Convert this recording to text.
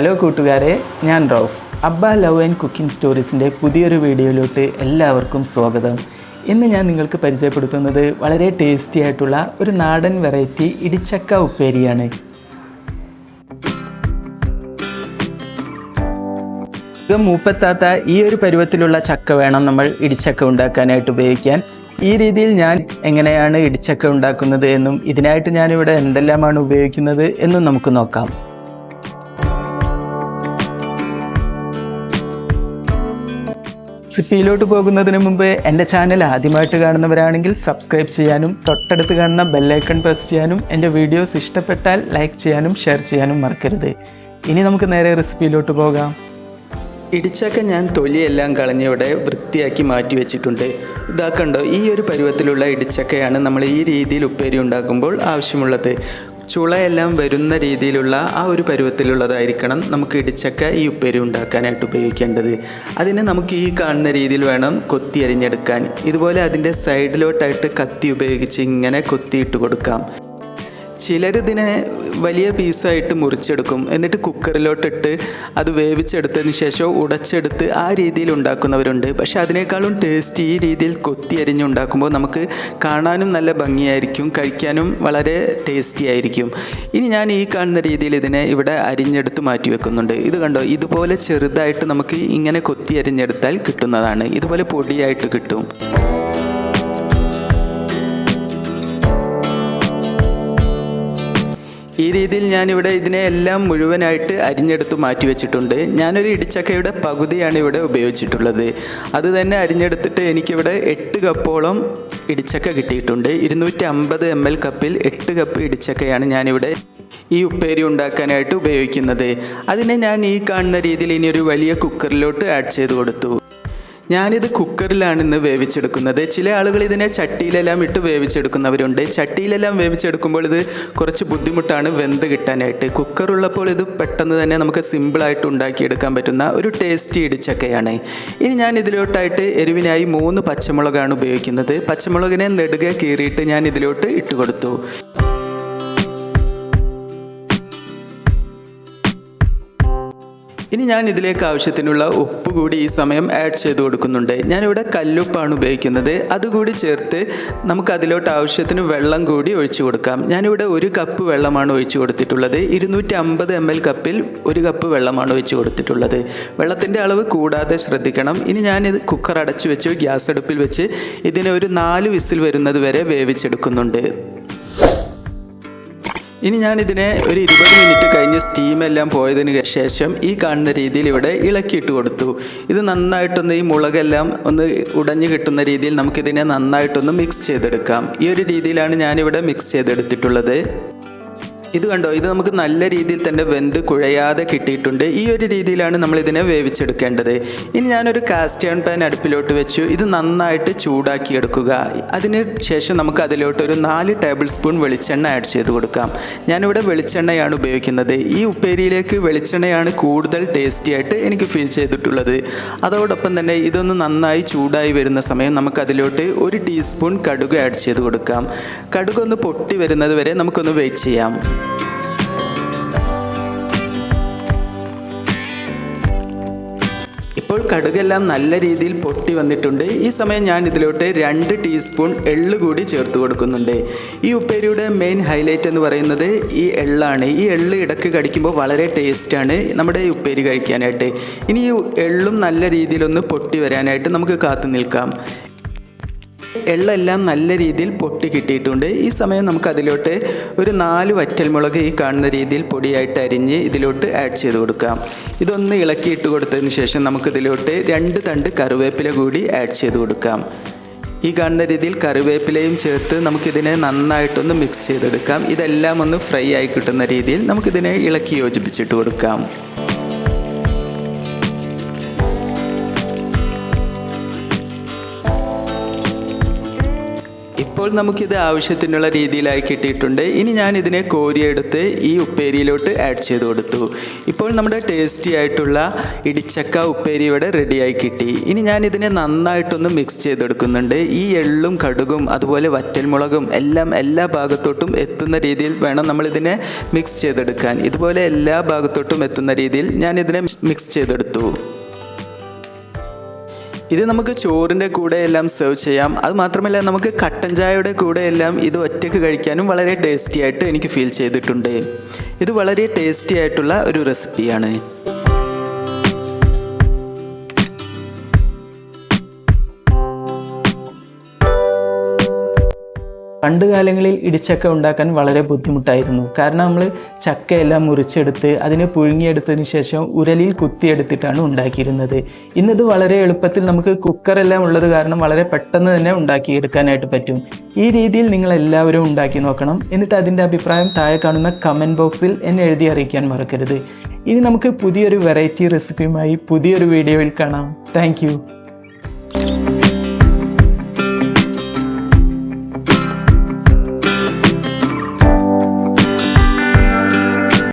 Hello കൂട്ടുകാരെ ഞാൻ റൌഫ്. അബ്ബ ലവ് ആൻഡ് കുക്കിംഗ് സ്റ്റോറീസിന്റെ പുതിയൊരു വീഡിയോയിലോട്ട് എല്ലാവർക്കും സ്വാഗതം. ഇന്ന് ഞാൻ നിങ്ങൾക്ക് പരിചയപ്പെടുത്തുന്നത് വളരെ ടേസ്റ്റി ആയിട്ടുള്ള ഒരു നാടൻ വെറൈറ്റി ഇടിച്ചക്ക ഉപ്പേരിയാണ്. ഇത് മൂപ്പത്താത്ത ഈ ഒരു പരുവത്തിലുള്ള ചക്ക വേണം നമ്മൾ ഇടിച്ചക്ക ഉണ്ടാക്കാനായിട്ട് ഉപയോഗിക്കാൻ. ഈ രീതിയിൽ ഞാൻ എങ്ങനെയാണ് ഇടിച്ചക്ക ഉണ്ടാക്കുന്നത് എന്നും ഇതിനായിട്ട് ഞാനിവിടെ എന്തെല്ലാമാണ് ഉപയോഗിക്കുന്നത് എന്നും നമുക്ക് നോക്കാം. റെസിപ്പിയിലോട്ട് പോകുന്നതിന് മുമ്പ് എന്റെ ചാനൽ ആദ്യമായിട്ട് കാണുന്നവരാണെങ്കിൽ സബ്സ്ക്രൈബ് ചെയ്യാനും തൊട്ടടുത്ത് കാണുന്ന ബെല്ലൈക്കൺ പ്രസ് ചെയ്യാനും എന്റെ വീഡിയോസ് ഇഷ്ടപ്പെട്ടാൽ ലൈക്ക് ചെയ്യാനും ഷെയർ ചെയ്യാനും മറക്കരുത്. ഇനി നമുക്ക് നേരെ റെസിപ്പിയിലോട്ട് പോകാം. ഇടിച്ചക്ക ഞാൻ തൊലിയെല്ലാം കളഞ്ഞിവിടെ വൃത്തിയാക്കി മാറ്റി വെച്ചിട്ടുണ്ട്. ഇതാക്കണ്ടോ കണ്ടോ ഈ ഒരു പരുവത്തിലുള്ള ഇടിച്ചക്കയാണ് നമ്മൾ ഈ രീതിയിൽ ഉപ്പേരി ഉണ്ടാക്കുമ്പോൾ ആവശ്യമുള്ളത്. ചുളയെല്ലാം വരുന്ന രീതിയിലുള്ള ആ ഒരു പരുവത്തിലുള്ളതായിരിക്കണം നമുക്ക് ഇടിച്ചക്ക ഈ ഉപ്പേരി ഉണ്ടാക്കാനായിട്ട് ഉപയോഗിക്കേണ്ടത്. അതിന് നമുക്ക് ഈ കാണുന്ന രീതിയിൽ വേണം കൊത്തി അരിഞ്ഞെടുക്കാൻ. ഇതുപോലെ അതിന്റെ സൈഡിലോട്ടായിട്ട് കത്തി ഉപയോഗിച്ച് ഇങ്ങനെ കൊത്തിയിട്ട് കൊടുക്കാം. ചിലരിതിനെ വലിയ പീസായിട്ട് മുറിച്ചെടുക്കും. എന്നിട്ട് കുക്കറിലോട്ടിട്ട് അത് വേവിച്ചെടുത്തതിന് ശേഷം ഉടച്ചെടുത്ത് ആ രീതിയിൽ ഉണ്ടാക്കുന്നവരുണ്ട്. പക്ഷെ അതിനേക്കാളും ടേസ്റ്റ് ഈ രീതിയിൽ കൊത്തി അരിഞ്ഞുണ്ടാക്കുമ്പോൾ നമുക്ക് കാണാനും നല്ല ഭംഗിയായിരിക്കും കഴിക്കാനും വളരെ ടേസ്റ്റി ആയിരിക്കും. ഇനി ഞാൻ ഈ കാണുന്ന രീതിയിൽ ഇതിനെ ഇവിടെ അരിഞ്ഞെടുത്ത് മാറ്റി വെക്കുന്നുണ്ട്. ഇത് കണ്ടോ? ഇതുപോലെ ചെറുതായിട്ട് നമുക്ക് ഇങ്ങനെ കൊത്തി അരിഞ്ഞെടുത്താൽ കിട്ടുന്നതാണ്. ഇതുപോലെ പൊടിയായിട്ട് കിട്ടും. ഈ രീതിയിൽ ഞാനിവിടെ ഇതിനെ എല്ലാം മുഴുവനായിട്ട് അരിഞ്ഞെടുത്ത് മാറ്റി വെച്ചിട്ടുണ്ട് ഞാനൊരു ഇടിച്ചക്കയുടെ പകുതിയാണ് ഇവിടെ ഉപയോഗിച്ചിട്ടുള്ളത്. അത് തന്നെ അരിഞ്ഞെടുത്തിട്ട് എനിക്കിവിടെ എട്ട് കപ്പോളം ഇടിച്ചക്ക കിട്ടിയിട്ടുണ്ട്. ഇരുന്നൂറ്റി അമ്പത് എം എൽ കപ്പിൽ എട്ട് കപ്പ് ഇടിച്ചക്കയാണ് ഞാനിവിടെ ഈ ഉപ്പേരി ഉണ്ടാക്കാനായിട്ട് ഉപയോഗിക്കുന്നത്. അതിനെ ഞാൻ ഈ കാണുന്ന രീതിയിൽ ഇനി ഒരു വലിയ കുക്കറിലോട്ട് ആഡ് ചെയ്ത് കൊടുത്തു. ഞാനിത് കുക്കറിലാണ് ഇന്ന് വേവിച്ചെടുക്കുന്നത്. ചില ആളുകൾ ഇതിനെ ചട്ടിയിലെല്ലാം ഇട്ട് വേവിച്ചെടുക്കുന്നവരുണ്ട്. ചട്ടിയിലെല്ലാം വേവിച്ചെടുക്കുമ്പോൾ ഇത് കുറച്ച് ബുദ്ധിമുട്ടാണ് വെന്ത് കിട്ടാനായിട്ട്. കുക്കറുള്ളപ്പോൾ ഇത് പെട്ടെന്ന് തന്നെ നമുക്ക് സിമ്പിളായിട്ട് ഉണ്ടാക്കിയെടുക്കാൻ പറ്റുന്ന ഒരു ടേസ്റ്റി ഇടിച്ചക്കയാണ്. ഇനി ഞാൻ ഇതിലോട്ടായിട്ട് എരിവിനായി മൂന്ന് പച്ചമുളകാണ് ഉപയോഗിക്കുന്നത്. പച്ചമുളകിനെ നെടുകെ കീറിയിട്ട് ഞാൻ ഇതിലോട്ട് ഇട്ട് കൊടുത്തു ഇനി ഞാൻ ഇതിലേക്ക് ആവശ്യത്തിനുള്ള ഉപ്പ് കൂടി ഈ സമയം ആഡ് ചെയ്ത് കൊടുക്കുന്നുണ്ട്. ഞാനിവിടെ കല്ലുപ്പാണ് ഉപയോഗിക്കുന്നത്. അതുകൂടി ചേർത്ത് നമുക്ക് അതിലോട്ട് ആവശ്യത്തിന് വെള്ളം കൂടി ഒഴിച്ചു കൊടുക്കാം. ഞാനിവിടെ ഒരു കപ്പ് വെള്ളമാണ് ഒഴിച്ചു കൊടുത്തിട്ടുള്ളത്. ഇരുന്നൂറ്റി അമ്പത് എം എൽ കപ്പിൽ ഒരു കപ്പ് വെള്ളമാണ് ഒഴിച്ചു കൊടുത്തിട്ടുള്ളത്. വെള്ളത്തിന്റെ അളവ് കൂടാതെ ശ്രദ്ധിക്കണം. ഇനി ഞാനിത് കുക്കർ അടച്ചു വെച്ച് ഗ്യാസ് അടുപ്പിൽ വെച്ച് ഇതിനെ ഒരു നാല് വിസിൽ വരുന്നത് വരെ വേവിച്ചെടുക്കുന്നുണ്ട്. ഇനി ഞാനിതിനെ ഒരു ഇരുപത് മിനിറ്റ് കഴിഞ്ഞ് സ്റ്റീമെല്ലാം പോയതിന് ശേഷം ഈ കാണുന്ന രീതിയിൽ ഇവിടെ ഇളക്കിയിട്ട് കൊടുത്തു. ഇത് നന്നായിട്ടൊന്ന് ഈ മുളകെല്ലാം ഒന്ന് ഉടഞ്ഞു കിട്ടുന്ന രീതിയിൽ നമുക്കിതിനെ നന്നായിട്ടൊന്ന് മിക്സ് ചെയ്തെടുക്കാം. ഈ ഒരു രീതിയിലാണ് ഞാനിവിടെ മിക്സ് ചെയ്തെടുത്തിട്ടുള്ളത്. ഇത് കണ്ടോ? ഇത് നമുക്ക് നല്ല രീതിയിൽ തന്നെ വെന്ത് കുഴയാതെ കിട്ടിയിട്ടുണ്ട്. ഈ ഒരു രീതിയിലാണ് നമ്മൾ ഇതിനെ വേവിച്ചെടുക്കേണ്ടത്. ഇനി ഞാനൊരു കാസ്റ്റ് അയൺ പാൻ അടുപ്പിലോട്ട് വെച്ചു. ഇത് നന്നായിട്ട് ചൂടാക്കി എടുക്കുക. അതിന് ശേഷം നമുക്ക് അതിലോട്ട് ഒരു നാല് ടേബിൾ സ്പൂൺ വെളിച്ചെണ്ണ ആഡ് ചെയ്ത് കൊടുക്കാം. ഞാനിവിടെ വെളിച്ചെണ്ണയാണ് ഉപയോഗിക്കുന്നത്. ഈ ഉപ്പേരിയിലേക്ക് വെളിച്ചെണ്ണയാണ് കൂടുതൽ ടേസ്റ്റി ആയിട്ട് എനിക്ക് ഫീൽ ചെയ്തിട്ടുള്ളത്. അതോടൊപ്പം തന്നെ ഇതൊന്ന് നന്നായി ചൂടായി വരുന്ന സമയം നമുക്ക് അതിലോട്ട് ഒരു ടീസ്പൂൺ കടുക് ആഡ് ചെയ്ത് കൊടുക്കാം. കടുക് ഒന്ന് പൊട്ടി വരുന്നത് വരെ നമുക്കൊന്ന് വെയിറ്റ് ചെയ്യാം. ഇപ്പോൾ കടുകെല്ലാം നല്ല രീതിയിൽ പൊട്ടി വന്നിട്ടുണ്ട്. ഈ സമയം ഞാൻ ഇതിലോട്ട് രണ്ട് ടീസ്പൂൺ എള്ള് കൂടി ചേർത്ത് കൊടുക്കുന്നുണ്ട്. ഈ ഉപ്പേരിയുടെ മെയിൻ ഹൈലൈറ്റ് എന്ന് പറയുന്നത് ഈ എള്ളാണ്. ഈ എള്ള് ഇടയ്ക്ക് കടിക്കുമ്പോൾ വളരെ ടേസ്റ്റാണ് നമ്മുടെ ഈ ഉപ്പേരി കഴിക്കാനായിട്ട്. ഇനി ഈ എള്ളും നല്ല രീതിയിലൊന്ന് പൊട്ടി വരാനായിട്ട് നമുക്ക് കാത്തു നിൽക്കാം. എള്ളെല്ലാം നല്ല രീതിയിൽ പൊട്ടി കിട്ടിയിട്ടുണ്ട്. ഈ സമയം നമുക്ക് അതിലോട്ട് ഒരു നാല് വറ്റൽമുളക് ഈ കാണുന്ന രീതിയിൽ പൊടിയായിട്ട് അരിഞ്ഞ് ഇതിലോട്ട് ആഡ് ചെയ്ത് കൊടുക്കാം. ഇതൊന്ന് ഇളക്കിയിട്ട് കൊടുത്തതിന് ശേഷം നമുക്കിതിലോട്ട് രണ്ട് തണ്ട് കറിവേപ്പില കൂടി ആഡ് ചെയ്ത് കൊടുക്കാം. ഈ കാണുന്ന രീതിയിൽ കറിവേപ്പിലയും ചേർത്ത് നമുക്കിതിനെ നന്നായിട്ടൊന്ന് മിക്സ് ചെയ്തെടുക്കാം. ഇതെല്ലാം ഒന്ന് ഫ്രൈ ആയി കിട്ടുന്ന രീതിയിൽ നമുക്കിതിനെ ഇളക്കി യോജിപ്പിച്ചിട്ട് കൊടുക്കാം. നമുക്കിത് ആവശ്യത്തിനുള്ള രീതിയിലായി കിട്ടിയിട്ടുണ്ട്. ഇനി ഞാൻ ഇതിനെ കോരിയെടുത്ത് ഈ ഉപ്പേരിയിലോട്ട് ആഡ് ചെയ്ത് കൊടുത്തു. ഇപ്പോൾ നമ്മുടെ ടേസ്റ്റി ആയിട്ടുള്ള ഇടിച്ചക്ക ഉപ്പേരി ഇവിടെ റെഡിയായി കിട്ടി. ഇനി ഞാൻ ഇതിനെ നന്നായിട്ടൊന്ന് മിക്സ് ചെയ്തെടുക്കുന്നുണ്ട് ഈ എള്ളും കടുകും അതുപോലെ വറ്റൽമുളകും എല്ലാം എല്ലാ ഭാഗത്തോട്ടും എത്തുന്ന രീതിയിൽ വേണം നമ്മൾ ഇതിനെ മിക്സ് ചെയ്തെടുക്കാൻ. ഇതുപോലെ എല്ലാ ഭാഗത്തോട്ടും എത്തുന്ന രീതിയിൽ ഞാൻ ഇതിനെ മിക്സ് ചെയ്തെടുത്തു. ഇത് നമുക്ക് ചോറിന്റെ കൂടെ എല്ലാം സെർവ് ചെയ്യാം. അത് മാത്രമല്ല നമുക്ക് കട്ടൻ ചായയുടെ കൂടെ എല്ലാം ഇത് ഒറ്റയ്ക്ക് കഴിക്കാനും വളരെ ടേസ്റ്റി ആയിട്ട് എനിക്ക് ഫീൽ ചെയ്തിട്ടുണ്ട്. ഇത് വളരെ ടേസ്റ്റി ആയിട്ടുള്ള ഒരു റെസിപ്പിയാണ് പണ്ട് കാലങ്ങളിൽ ഇടിച്ചക്ക ഉണ്ടാക്കാൻ വളരെ ബുദ്ധിമുട്ടായിരുന്നു. കാരണം നമ്മൾ ചക്കയെല്ലാം മുറിച്ചെടുത്ത് അതിനെ പുഴുങ്ങിയെടുത്തതിന് ശേഷം ഉരലിൽ കുത്തിയെടുത്തിട്ടാണ് ഉണ്ടാക്കിയിരുന്നത്. ഇന്നത് വളരെ എളുപ്പത്തിൽ നമുക്ക് കുക്കറെല്ലാം ഉള്ളത് കാരണം വളരെ പെട്ടെന്ന് തന്നെ ഉണ്ടാക്കിയെടുക്കാനായിട്ട് പറ്റും. ഈ രീതിയിൽ നിങ്ങൾ എല്ലാവരും ഉണ്ടാക്കി നോക്കണം. എന്നിട്ട് അതിന്റെ അഭിപ്രായം താഴെ കാണുന്ന കമന്റ് ബോക്സിൽ എന്നെ എഴുതി അറിയിക്കാൻ മറക്കരുത്. ഇനി നമുക്ക് പുതിയൊരു വെറൈറ്റി റെസിപ്പിയുമായി പുതിയൊരു വീഡിയോയിൽ കാണാം. താങ്ക്